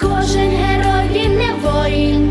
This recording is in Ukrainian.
кожен герой він не воїн,